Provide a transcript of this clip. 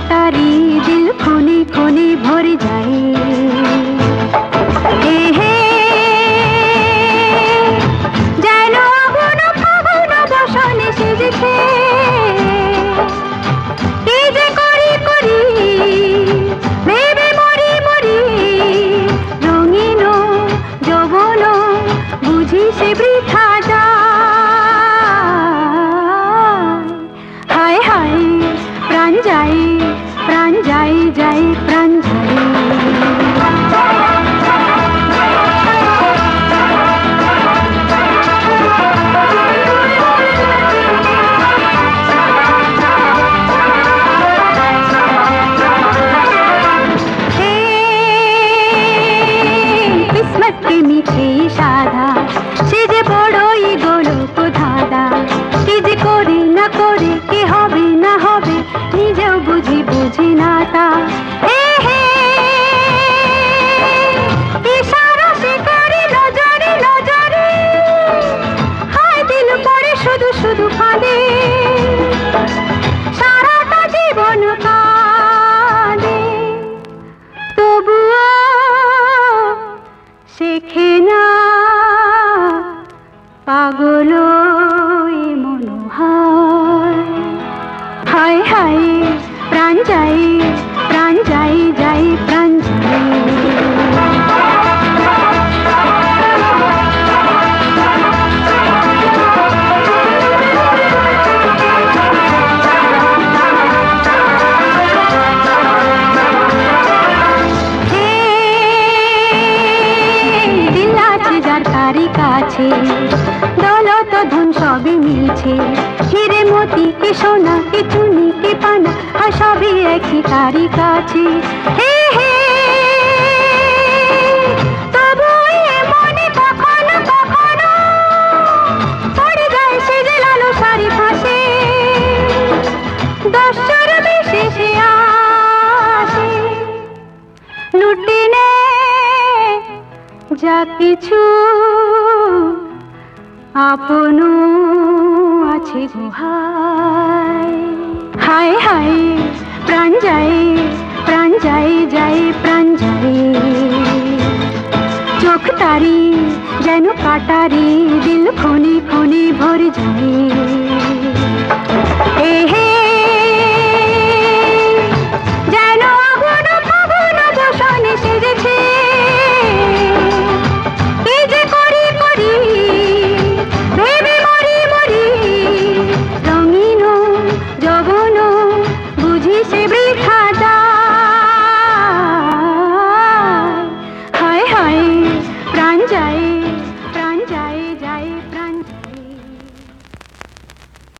কাটারি দিল খুনি খুনি ভরে যাই যাই যাই প্রাণ যাই हे কিসমত কে মিছে সাধা সে যে বড়ই গোলক ধাঁধা কি যে করে না করে কি হবে না হবে নিজেও বুঝি বুঝি না তা এ হে। ইশারা সে করে, নজরে নজরে। দিল পড়ে শুধু না পাগল মনোহায় হায় হায়। প্রাণ যাই প্রাণ যাই যাই প্রাণ কাছে, দৌলত ধন সবই মিলছে হিরে মতি কি সোনা কি চুনি কি পানা সবই একই তারি কাছে। হে হে দশর বিশেষে আসে। লুটে যা কিছু আপন আছে হায় প্রাণ যাই প্রাণ যাই যাই, প্রাণ যাই চোখ তারি, যেন কাটারি, দিল খনি খনি ভরে যায় ঘেসে বৃথা যায়। হায় হায় প্রাণ যায়।